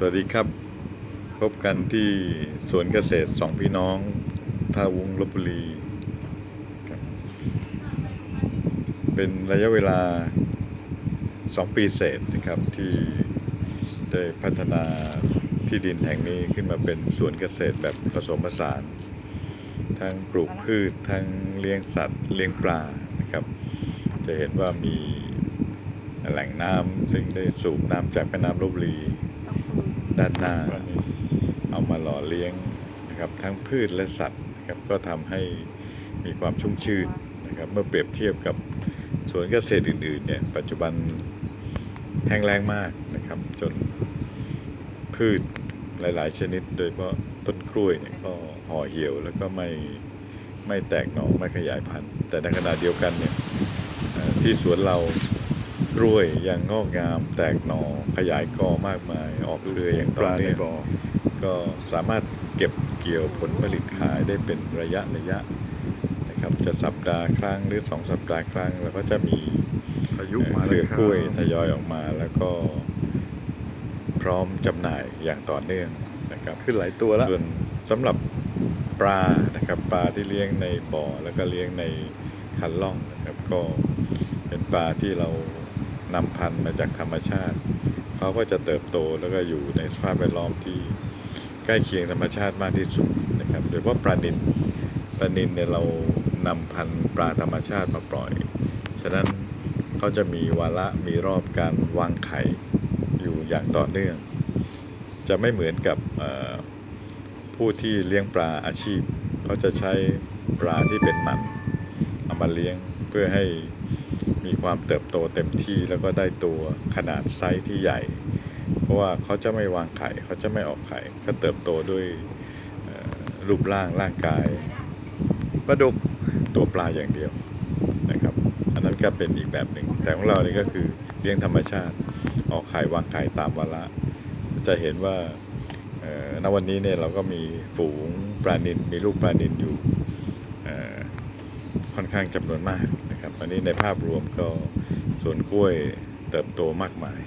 สวัสดีครับ พบกันที่สวนเกษตรสองพี่น้องท่าวุงลบบุรีครับเป็นระยะเวลา 2 ปีเศษนะครับที่ได้พัฒนาที่ดินแห่งนี้ขึ้นมาเป็นสวนเกษตรแบบผสมผสาน ทั้งปลูกพืช ทั้งเลี้ยงสัตว์ เลี้ยงปลานะครับ จะเห็นว่ามีแหล่งน้ำซึ่งได้สูบน้ำจากแม่น้ำลบบุรี ด้านหน้า เอามาหล่อเลี้ยงนะครับทั้งพืชและสัตว์นะครับก็ทำให้มีความชุ่มชื่นนะครับเมื่อเปรียบเทียบกับสวนเกษตรอื่นๆเนี่ยปัจจุบันแห้งแล้งมากนะครับ จนพืชหลายๆ ชนิด โดยเฉพาะต้นกล้วยเนี่ยก็ห่อเหี่ยวแล้วก็ไม่ไม่แตกหน่อไม่ขยายพันธุ์ แต่ในขณะเดียวกันเนี่ยที่สวนเรา กล้วยยังงอกงาม แตกหน่อขยายกอมากมาย ออกเครืออย่างต่อเนื่องก็สามารถเก็บเกี่ยวผลผลิตขายได้เป็นระยะระยะนะครับจะสัปดาห์ครั้งหรือสองสัปดาห์ครั้ง แล้วก็จะมีพายุเอ่อมาเคเลรืยอครับกล้วยทยอยออกมาแล้วก็พร้อมจำหน่ายอย่างต่อเนื่องนะครับขึ้นหลายตัวแล้วส่วนสำหรับปลานะครับปลาที่เลี้ยงในบ่อแล้วก็เลี้ยงในคันล่องนะครับก็เป็นปลาที่เรา นำพันธุ์มาจากธรรมชาติ เขาก็จะเติบโตแล้วก็อยู่ในสภาพแวดล้อมที่ใกล้เคียงธรรมชาติมากที่สุดนะครับโดยเฉพาะปลานิลปลานิลเนี่ยเรานำพันธุ์ปลาธรรมชาติมาปล่อย ฉะนั้นเขาจะมีวาระมีรอบการวางไข่อยู่อย่างต่อเนื่อง จะไม่เหมือนกับผู้ที่เลี้ยงปลาอาชีพ เขาจะใช้ปลาที่เป็นหมันเอามาเลี้ยงเพื่อให้ มีความเติบโตเต็มที่แล้วก็ได้ตัวขนาดไซส์ที่ใหญ่ เพราะว่าเขาจะไม่วางไข่เขาจะไม่ออกไข่เขาเติบโตด้วยรูปร่างร่างกายปลาดุกตัวปลาอย่างเดียวนะครับ อันนั้นก็เป็นอีกแบบหนึ่งแต่ของเราเนี่ก็คือเลี้ยงธรรมชาติออกไข่วางไข่ตามวาระจะเห็นว่าณวันนี้เนี่ยเราก็มีฝูงปลานิลมีลูกปลานิลอยู่ค่อนข้างจำนวนมาก นะครับ อันนี้ในภาพรวมก็สวนกล้วยเติบโตมากมาย